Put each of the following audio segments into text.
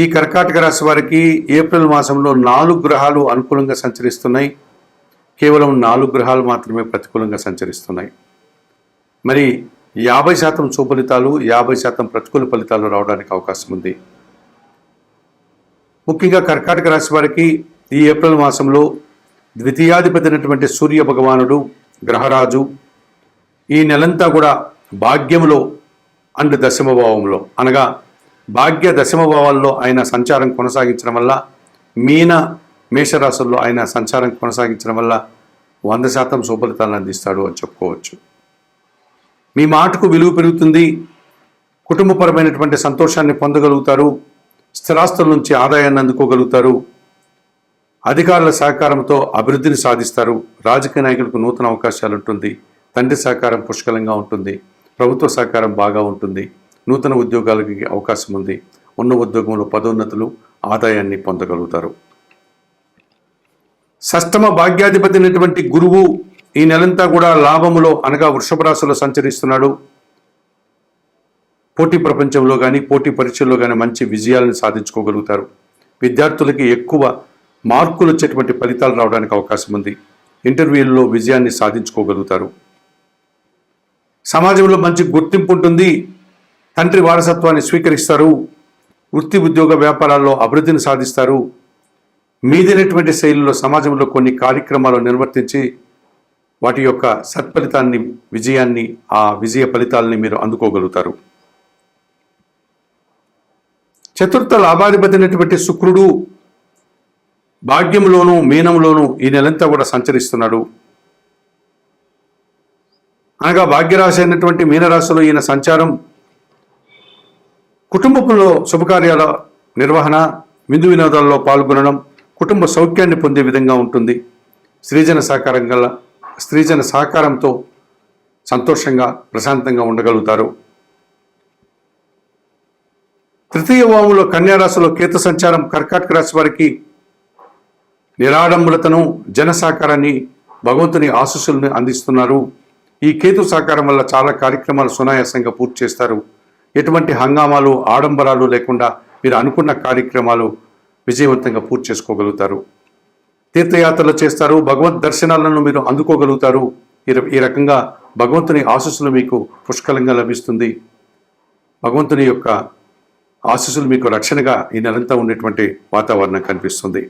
ఈ కర్కాటక రాశి వారికి ఏప్రిల్ మాసంలో నాలుగు గ్రహాలు అనుకూలంగా సంచరిస్తున్నాయి. కేవలం నాలుగు గ్రహాలు మాత్రమే ప్రతికూలంగా సంచరిస్తున్నాయి. మరి యాభై శాతం సుఫలితాలు యాభై శాతం ప్రతికూల ఫలితాలు రావడానికి అవకాశం ఉంది. ముఖ్యంగా కర్కాటక రాశి వారికి ఈ ఏప్రిల్ మాసంలో ద్వితీయాధిపతి అయినటువంటి సూర్య భగవానుడు గ్రహరాజు ఈ నెలంతా కూడా భాగ్యంలో అండ్ దశమభావంలో అనగా భాగ్య దశమ భావాల్లో ఆయన సంచారం కొనసాగించడం వల్ల మీన మేషరాశుల్లో ఆయన సంచారం కొనసాగించడం వల్ల వంద శాతం శుభలితాలను అందిస్తాడు అని చెప్పుకోవచ్చు. మీ మాటకు విలువ పెరుగుతుంది కుటుంబపరమైనటువంటి సంతోషాన్ని పొందగలుగుతారు స్థిరాస్తుల నుంచి ఆదాయాన్ని అందుకోగలుగుతారు అధికారుల సహకారంతో అభివృద్ధిని సాధిస్తారు రాజకీయ నాయకులకు నూతన అవకాశాలు ఉంటుంది తండ్రి సహకారం పుష్కలంగా ఉంటుంది ప్రభుత్వ సహకారం బాగా ఉంటుంది. నూతన ఉద్యోగాలకి అవకాశం ఉంది. ఉన్న ఉద్యోగంలో పదోన్నతులు ఆదాయాన్ని పొందగలుగుతారు. సష్టమ భాగ్యాధిపతి అయినటువంటి గురువు ఈ నెలంతా కూడా లాభములో అనగా వృషభ రాశిలో సంచరిస్తున్నాడు. పోటీ ప్రపంచంలో కానీ పోటీ పరీక్షల్లో కానీ మంచి విజయాలను సాధించుకోగలుగుతారు. విద్యార్థులకి ఎక్కువ మార్కులు వచ్చేటువంటి ఫలితాలు రావడానికి అవకాశం ఉంది. ఇంటర్వ్యూల్లో విజయాన్ని సాధించుకోగలుగుతారు. సమాజంలో మంచి గుర్తింపు ఉంటుంది. తండ్రి వారసత్వాన్ని స్వీకరిస్తారు. వృత్తి ఉద్యోగ వ్యాపారాల్లో అభివృద్ధిని సాధిస్తారు. మీదైనటువంటి శైలిలో సమాజంలో కొన్ని కార్యక్రమాలు నిర్వర్తించి వాటి యొక్క సత్ఫలితాన్ని విజయాన్ని ఆ విజయ ఫలితాలని మీరు అందుకోగలుగుతారు. చతుర్థ లాభాధిపతినటువంటి శుక్రుడు భాగ్యంలోనూ మీనంలోనూ ఈ నెలంతా కూడా సంచరిస్తున్నాడు. అనగా భాగ్యరాశి అయినటువంటి మీనరాశిలో ఈయన సంచారం కుటుంబంలో శుభకార్యాల నిర్వహణ విందు వినోదాల్లో పాల్గొనడం కుటుంబ సౌఖ్యాన్ని పొందే విధంగా ఉంటుంది. స్త్రీజన సహకారం గల స్త్రీజన సహకారంతో సంతోషంగా ప్రశాంతంగా ఉండగలుగుతారు. తృతీయ వాములో కన్యారాశిలో కేతు సంచారం కర్కాటక రాశి వారికి నిరాడంబులతను జన సహకారాన్ని భగవంతుని ఆశీస్సులను అందిస్తున్నారు. ఈ కేతు సహకారం వల్ల చాలా కార్యక్రమాలు సునాయాసంగా పూర్తి చేస్తారు. ఎటువంటి హంగామాలు ఆడంబరాలు లేకుండా మీరు అనుకున్న కార్యక్రమాలు విజయవంతంగా పూర్తి చేసుకోగలుగుతారు. తీర్థయాత్రలు చేస్తారు భగవద్ దర్శనాలను మీరు అందుకోగలుగుతారు. ఈ ఈ రకంగా భగవంతుని ఆశస్సులు మీకు పుష్కలంగా లభిస్తుంది. భగవంతుని యొక్క ఆశీస్సులు మీకు రక్షణగా ఈ నెలంతా ఉండేటువంటి వాతావరణం కనిపిస్తుంది.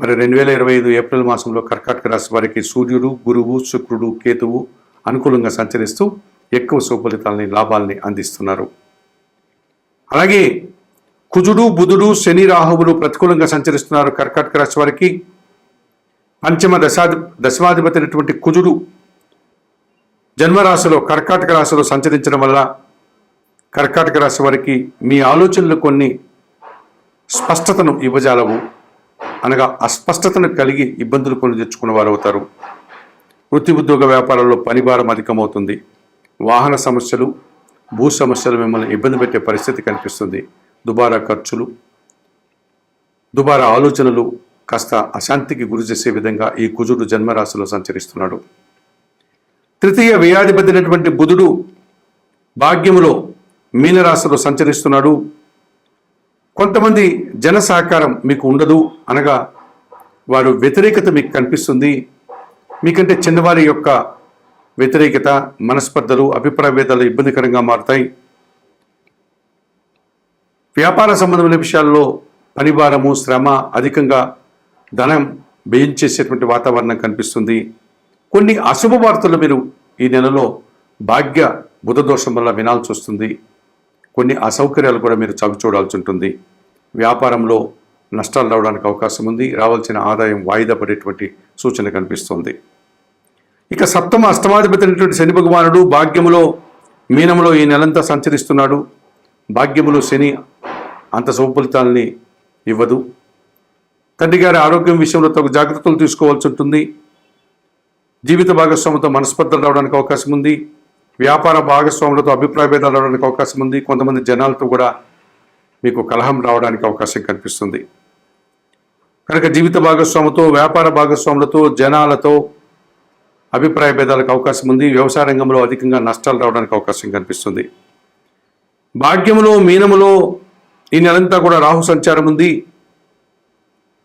మరి రెండు వేల ఇరవై ఐదు ఏప్రిల్ మాసంలో కర్కాటక రాశి వారికి సూర్యుడు గురువు శుక్రుడు కేతువు అనుకూలంగా సంచరిస్తూ ఎక్కువ సుఫలితాలని లాభాలని అందిస్తున్నారు. అలాగే కుజుడు బుధుడు శని రాహువులు ప్రతికూలంగా సంచరిస్తున్నారు కర్కాటక రాశి వారికి. పంచమ దశాధి దశమాధిపతి అయినటువంటి కుజుడు జన్మరాశిలో కర్కాటక రాశిలో సంచరించడం వల్ల కర్కాటక రాశి వారికి మీ ఆలోచనలు కొన్ని స్పష్టతను ఇవ్వజాలవు. అనగా అస్పష్టతను కలిగి ఇబ్బందులు కొని తెచ్చుకున్న వారు అవుతారు వృత్తి ఉద్యోగ వ్యాపారాల్లో పనిభారం అధికమవుతుంది. వాహన సమస్యలు భూ సమస్యలు మిమ్మల్ని ఇబ్బంది పెట్టే పరిస్థితి కనిపిస్తుంది. దుబారా ఖర్చులు దుబారా ఆలోచనలు కాస్త అశాంతికి గురి చేసే విధంగా ఈ కుజుడు జన్మరాశిలో సంచరిస్తున్నాడు. తృతీయ వ్యయాధిపతినటువంటి బుధుడు భాగ్యములో మీనరాశిలో సంచరిస్తున్నాడు. కొంతమంది జన సహకారం మీకు ఉండదు అనగా వారు వ్యతిరేకత మీకు కనిపిస్తుంది. మీకంటే చిన్నవారి యొక్క వ్యతిరేకత మనస్పర్ధలు అభిప్రాయ భేదాలు ఇబ్బందికరంగా మారుతాయి. వ్యాపార సంబంధమైన విషయాల్లో పనిభారము శ్రమ అధికంగా ధనం వ్యయం చేసేటువంటి వాతావరణం కనిపిస్తుంది. కొన్ని అశుభ వార్తలు మీరు ఈ నెలలో భాగ్య బుధ దోషం వల్ల వినాల్సి వస్తుంది. కొన్ని అసౌకర్యాలు కూడా మీరు చవి చూడాల్సి ఉంటుంది. వ్యాపారంలో నష్టాలు రావడానికి అవకాశం ఉంది. రావాల్సిన ఆదాయం వాయిదా పడేటువంటి సూచన కనిపిస్తుంది. ఇక సప్తమ అష్టమాధిపతి అయినటువంటి శని భగవానుడు భాగ్యములో మీనములో ఈ నెలంతా సంచరిస్తున్నాడు. భాగ్యములో శని అంత శుభఫలితాలని ఇవ్వదు. తండ్రి గారి ఆరోగ్యం విషయంలో తగు జాగ్రత్తలు తీసుకోవాల్సి ఉంటుంది. జీవిత భాగస్వామితో మనస్పర్ధలు రావడానికి అవకాశం ఉంది. వ్యాపార భాగస్వాములతో అభిప్రాయ భేదాలు రావడానికి అవకాశం ఉంది. కొంతమంది జనాలతో కూడా మీకు కలహం రావడానికి అవకాశం కనిపిస్తుంది. కనుక జీవిత భాగస్వాముతో వ్యాపార భాగస్వాములతో జనాలతో అభిప్రాయ భేదాలకు అవకాశం ఉంది. వ్యవసాయ రంగంలో అధికంగా నష్టాలు రావడానికి అవకాశం కనిపిస్తుంది. భాగ్యములో మీనములో ఈ నెలంతా కూడా రాహు సంచారం ఉంది.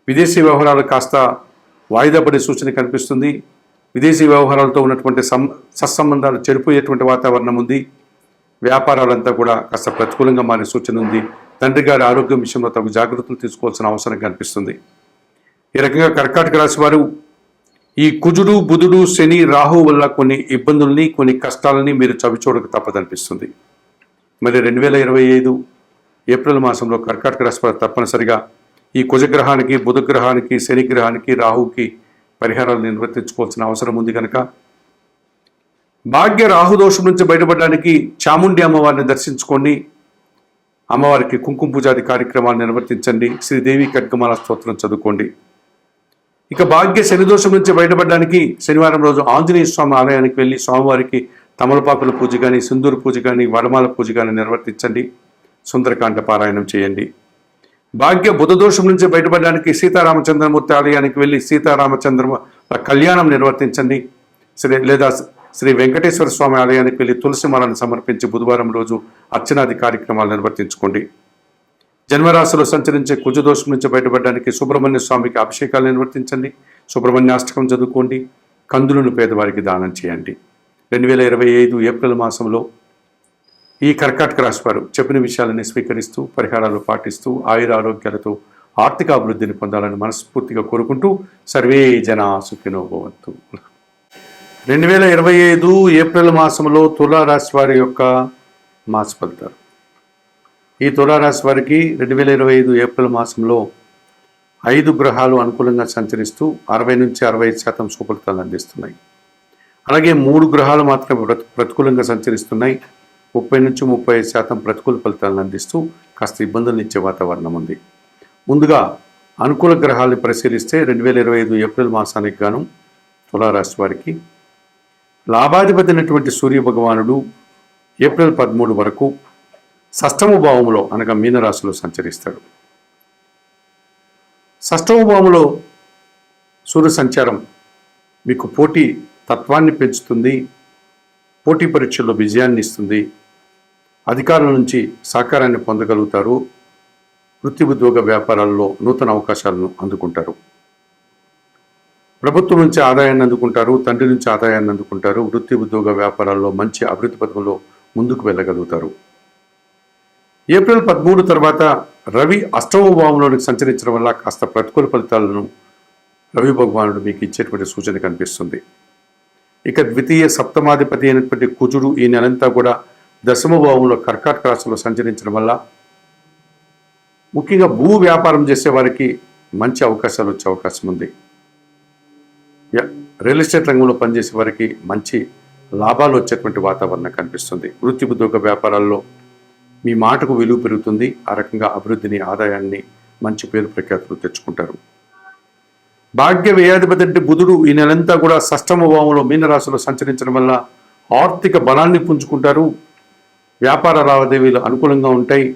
విదేశీ వ్యవహారాలు కాస్త వాయిదా పడే సూచన కనిపిస్తుంది. విదేశీ వ్యవహారాలతో ఉన్నటువంటి సం సత్సంబంధాలు చెడిపోయేటువంటి వాతావరణం ఉంది. వ్యాపారాలంతా కూడా కాస్త ప్రతికూలంగా మారే సూచన ఉంది. తండ్రి గారి ఆరోగ్యం విషయంలో తగు జాగ్రత్తలు తీసుకోవాల్సిన అవసరం కనిపిస్తుంది. ఈ రకంగా కర్కాటక రాశి వారు ఈ కుజుడు బుధుడు శని రాహు వల్ల కొన్ని ఇబ్బందుల్ని కొన్ని కష్టాలని మీరు చవిచూడక తప్పదనిపిస్తుంది. మరి రెండు వేల ఇరవై ఐదు ఏప్రిల్ మాసంలో కర్కాటక రాశి తప్పనిసరిగా ఈ కుజగ్రహానికి బుధగ్రహానికి శనిగ్రహానికి రాహుకి పరిహారాలు నిర్వర్తించుకోవాల్సిన అవసరం ఉంది కనుక భాగ్య రాహుదోషం నుంచి బయటపడడానికి చాముండి అమ్మవారిని దర్శించుకొని అమ్మవారికి కుంకుమ పూజాది కార్యక్రమాలు నిర్వర్తించండి. శ్రీదేవి కడ్గమాల స్తోత్రం చదువుకోండి. ఇక భాగ్య శనిదోషం నుంచి బయటపడడానికి శనివారం రోజు ఆంజనేయ స్వామి ఆలయానికి వెళ్ళి స్వామివారికి తమలపాకుల పూజ కానీ సింధూరు పూజ కానీ వడమాల పూజ కానీ నిర్వర్తించండి. సుందరకాండ పారాయణం చేయండి. భాగ్య బుధదోషం నుంచి బయటపడడానికి సీతారామచంద్రమూర్తి ఆలయానికి వెళ్ళి సీతారామచంద్ర కళ్యాణం నిర్వర్తించండి. శ్రీ లేదా శ్రీ వెంకటేశ్వర స్వామి ఆలయానికి వెళ్ళి తులసిమాలను సమర్పించి బుధవారం రోజు అర్చనాది కార్యక్రమాలు నిర్వర్తించుకోండి. జన్మరాశిలో సంచరించే కుజదోషం నుంచి బయటపడడానికి సుబ్రహ్మణ్య స్వామికి అభిషేకాలు నిర్వర్తించండి సుబ్రహ్మణ్యాష్టకం చదువుకోండి. కందులను పేదవారికి దానం చేయండి. రెండు వేల ఇరవై ఐదు ఏప్రిల్ మాసంలో ఈ కర్కాటక రాశివారు చెప్పిన విషయాలని స్వీకరిస్తూ పరిహారాలు పాటిస్తూ ఆయుర ఆరోగ్యాలతో ఆర్థిక అభివృద్ధిని పొందాలని మనస్ఫూర్తిగా కోరుకుంటూ సర్వే జన సుఖినోభవంతు రెండు వేల ఇరవై ఐదు ఏప్రిల్ మాసంలో తులారాశి వారి యొక్క మాస ఫలితాలు. ఈ తులారాశి వారికి రెండు వేల ఇరవై ఐదు ఏప్రిల్ మాసంలో ఐదు గ్రహాలు అనుకూలంగా సంచరిస్తూ అరవై నుంచి అరవై ఐదు శాతం సుఫలితాలు అందిస్తున్నాయి. అలాగే మూడు గ్రహాలు మాత్రమే ప్రతి ప్రతికూలంగా సంచరిస్తున్నాయి. ముప్పై నుంచి ముప్పై ఐదు శాతం ప్రతికూల ఫలితాలను అందిస్తూ కాస్త ఇబ్బందులు ఇచ్చే వాతావరణం ఉంది. ముందుగా అనుకూల గ్రహాలను పరిశీలిస్తే రెండు వేల ఇరవై ఐదు ఏప్రిల్ మాసానికి గాను తులారాశి వారికి లాభాధిపతి అయినటువంటి సూర్య భగవానుడు ఏప్రిల్ పదమూడు వరకు షష్టమ భావంలో అనగా మీనరాశిలో సంచరిస్తాడు. షష్టమ భావంలో సూర్య సంచారం మీకు పోటీ తత్వాన్ని పెంచుతుంది పోటీ పరీక్షల్లో విజయాన్ని ఇస్తుంది అధికారుల నుంచి సహకారాన్ని పొందగలుగుతారు వృత్తి ఉద్యోగ వ్యాపారాల్లో నూతన అవకాశాలను అందుకుంటారు. ప్రభుత్వం నుంచి ఆదాయాన్ని అందుకుంటారు తండ్రి నుంచి ఆదాయాన్ని అందుకుంటారు వృత్తి ఉద్యోగ వ్యాపారాల్లో మంచి అభివృద్ధి పథకంలో ముందుకు వెళ్ళగలుగుతారు. ఏప్రిల్ పదమూడు తర్వాత రవి అష్టమ భావంలోనికి సంచరించడం వల్ల కాస్త ప్రతికూల ఫలితాలను రవి భగవానుడు మీకు ఇచ్చేటువంటి సూచన కనిపిస్తుంది. ఇక ద్వితీయ సప్తమాధిపతి అయినటువంటి కుజుడు ఈ నెలంతా కూడా దశమ భావంలో కర్కాటక రాశిలో సంచరించడం వల్ల ముఖ్యంగా భూ వ్యాపారం చేసే వారికి మంచి అవకాశాలు వచ్చే అవకాశం ఉంది. రియల్ ఎస్టేట్ రంగంలో పనిచేసే వారికి మంచి లాభాలు వచ్చేటువంటి వాతావరణం కనిపిస్తుంది. వృత్తి ఉద్యోగ వ్యాపారాల్లో మీ మాటకు విలువ పెరుగుతుంది. ఆ రకంగా అభివృద్ధిని ఆదాయాన్ని మంచి పేరు ప్రఖ్యాతులు తెచ్చుకుంటారు. భాగ్య వ్యయాధిపతి అంటే బుధుడు ఈ నెలంతా కూడా సష్టమ భావంలో మీనరాశిలో సంచరించడం వల్ల ఆర్థిక బలాన్ని పుంజుకుంటారు. వ్యాపార లావాదేవీలు అనుకూలంగా ఉంటాయి.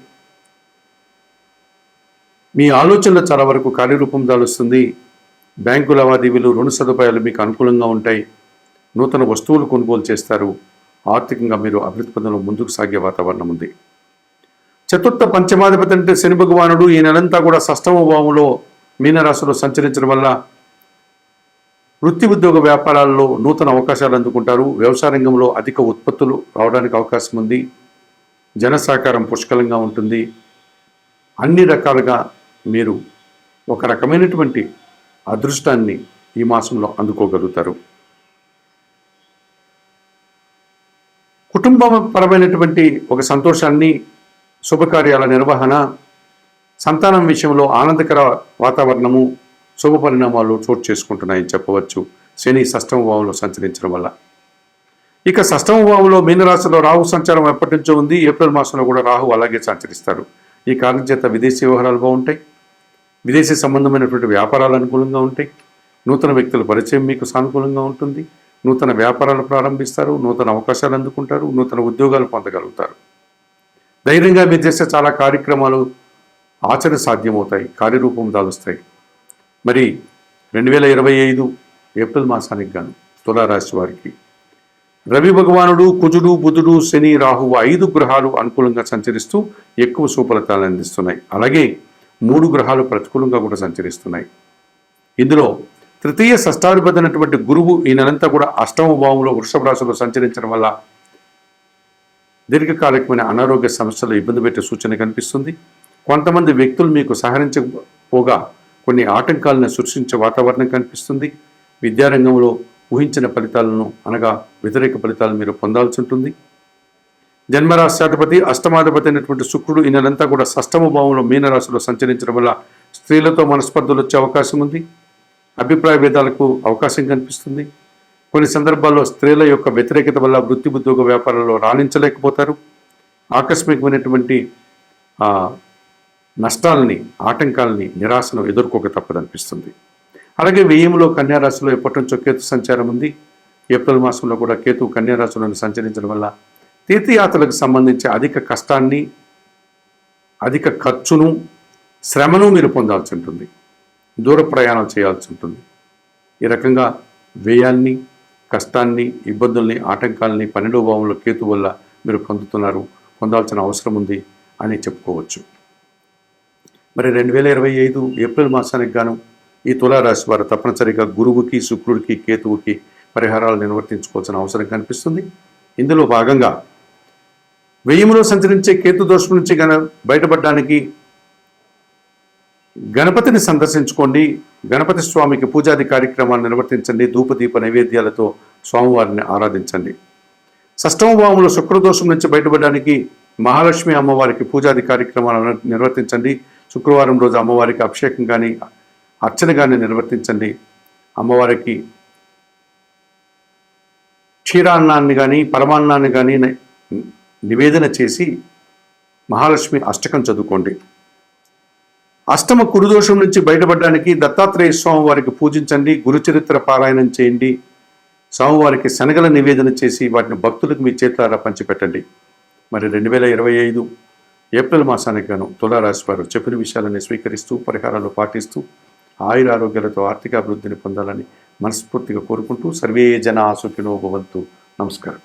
మీ ఆలోచనలు చాలా వరకు కార్యరూపం దాలుస్తుంది. బ్యాంకు లావాదేవీలు రుణ సదుపాయాలు మీకు అనుకూలంగా ఉంటాయి. నూతన వస్తువులు కొనుగోలు చేస్తారు. ఆర్థికంగా మీరు అభివృద్ధి పొందడం ముందుకు సాగే వాతావరణం ఉంది. చతుర్థ పంచమాధిపతి అంటే శని భగవానుడు. ఈ నెలంతా కూడా సష్టమ భావంలో మీనరాశిలో సంచరించడం వల్ల వృత్తి ఉద్యోగ వ్యాపారాల్లో నూతన అవకాశాలు అందుకుంటారు. వ్యవసాయ రంగంలో అధిక ఉత్పత్తులు రావడానికి అవకాశం ఉంది. జన సహకారం పుష్కలంగా ఉంటుంది. అన్ని రకాలుగా మీరు ఒక రకమైనటువంటి అదృష్టాన్ని ఈ మాసంలో అందుకోగలుగుతారు. కుటుంబపరమైనటువంటి ఒక సంతోషాన్ని శుభకార్యాల నిర్వహణ సంతానం విషయంలో ఆనందకర వాతావరణము శుభ పరిణామాలు చోటు చేసుకుంటున్నాయని చెప్పవచ్చు. శని షష్టమ భావంలో సంచరించడం వల్ల. ఇక షష్టమ భావంలో మీనరాశిలో రాహు సంచారం ఎప్పటి నుంచో ఉంది. ఏప్రిల్ మాసంలో కూడా రాహు అలాగే సంచరిస్తారు. ఈ కారణం చేత విదేశీ వ్యవహారాలు బాగుంటాయి. విదేశీ సంబంధమైనటువంటి వ్యాపారాలు అనుకూలంగా ఉంటాయి. నూతన వ్యక్తుల పరిచయం మీకు సానుకూలంగా ఉంటుంది. నూతన వ్యాపారాలు ప్రారంభిస్తారు. నూతన అవకాశాలు అందుకుంటారు. నూతన ఉద్యోగాలు పొందగలుగుతారు. ధైర్యంగా మీరు చేసే చాలా కార్యక్రమాలు ఆచరణ సాధ్యమవుతాయి కార్యరూపం దాలుస్తాయి. మరి రెండు వేల ఇరవై ఐదు ఏప్రిల్ మాసానికి గాను తులారాశి వారికి రవి భగవానుడు కుజుడు బుధుడు శని రాహువు ఐదు గ్రహాలు అనుకూలంగా సంచరిస్తూ ఎక్కువ సుఫలితాలను అందిస్తున్నాయి. అలాగే మూడు గ్రహాలు ప్రతికూలంగా కూడా సంచరిస్తున్నాయి. ఇందులో తృతీయ షష్టాధిపతినటువంటి గురువు ఈ నెలంతా కూడా అష్టమ భావంలో వృషభ రాశిలో సంచరించడం వల్ల దీర్ఘకాలికమైన అనారోగ్య సమస్యలు ఇబ్బంది పెట్టే సూచన కనిపిస్తుంది. కొంతమంది వ్యక్తులు మీకు సహకరించకపోగా కొన్ని ఆటంకాలను సృష్టించే వాతావరణం కనిపిస్తుంది. విద్యారంగంలో ఊహించిన ఫలితాలను అనగా వ్యతిరేక ఫలితాలను మీరు పొందాల్సి ఉంటుంది. జన్మరాశాధిపతి అష్టమాధిపతి అయినటువంటి శుక్రుడు ఈ నెలంతా కూడా షష్టమ భావంలో మీనరాశిలో సంచరించడం వల్ల స్త్రీలతో మనస్పర్ధలు వచ్చే అవకాశం ఉంది. అభిప్రాయ భేదాలకు అవకాశం కనిపిస్తుంది. కొన్ని సందర్భాల్లో స్త్రీల యొక్క వ్యతిరేకత వల్ల వృత్తి ఉద్యోగ వ్యాపారాల్లో రాణించలేకపోతారు. ఆకస్మికమైనటువంటి నష్టాలని ఆటంకాలని నిరాశను ఎదుర్కోక తప్పదనిపిస్తుంది. అలాగే వ్యయంలో కన్యారాశిలో ఎప్పటి నుంచో కేతు సంచారం ఉంది. ఏప్రిల్ మాసంలో కూడా కేతు కన్యారాశిలోని సంచరించడం వల్ల తీర్థయాత్రలకు సంబంధించి అధిక కష్టాన్ని అధిక ఖర్చును శ్రమను మీరు పొందాల్సి ఉంటుంది. దూర ప్రయాణం చేయాల్సి ఉంటుంది. ఈ రకంగా వ్యయాన్ని కష్టాన్ని ఇబ్బందుల్ని ఆటంకాలని పన్నెండవ భావంలో కేతు వల్ల మీరు పొందుతున్నారు. పొందాల్సిన అవసరం ఉంది అని చెప్పుకోవచ్చు. మరి రెండు వేల ఇరవై ఐదు ఏప్రిల్ మాసానికి గాను ఈ తులారాశి వారు తప్పనిసరిగా గురువుకి శుక్రుడికి కేతువుకి పరిహారాలు నిర్వర్తించుకోవాల్సిన అవసరం కనిపిస్తుంది. ఇందులో భాగంగా వెయ్యిములో సంచరించే కేతు దోషం నుంచి గన బయటపడడానికి గణపతిని సందర్శించుకోండి. గణపతి స్వామికి పూజాది కార్యక్రమాలు నిర్వర్తించండి. ధూపదీప నైవేద్యాలతో స్వామివారిని ఆరాధించండి. షష్టమభావంలో శుక్రదోషం నుంచి బయటపడడానికి మహాలక్ష్మి అమ్మవారికి పూజాది కార్యక్రమాలు నిర్వర్తించండి. శుక్రవారం రోజు అమ్మవారికి అభిషేకం కానీ అర్చన కానీ నిర్వర్తించండి. అమ్మవారికి క్షీరాన్నాన్ని కానీ పరమాన్నాన్ని కానీ నివేదన చేసి మహాలక్ష్మి అష్టకం చదువుకోండి. అష్టమ కురుదోషం నుంచి బయటపడడానికి దత్తాత్రేయ స్వామి వారికి పూజించండి గురుచరిత్ర పారాయణం చేయండి స్వామివారికి శనగల నివేదన చేసి వాటిని భక్తులకు మీ చేతులారా పంచిపెట్టండి. మరి రెండు వేల ఇరవై ఐదు ఏప్రిల్ మాసానికి గాను తులారాశి వారు చెప్పిన విషయాలని స్వీకరిస్తూ పరిహారాలు పాటిస్తూ ఆయుర ఆరోగ్యాలతో ఆర్థిక అభివృద్ధిని పొందాలని మనస్ఫూర్తిగా కోరుకుంటూ సర్వే జన ఆసుకినో భవంతు. నమస్కారం.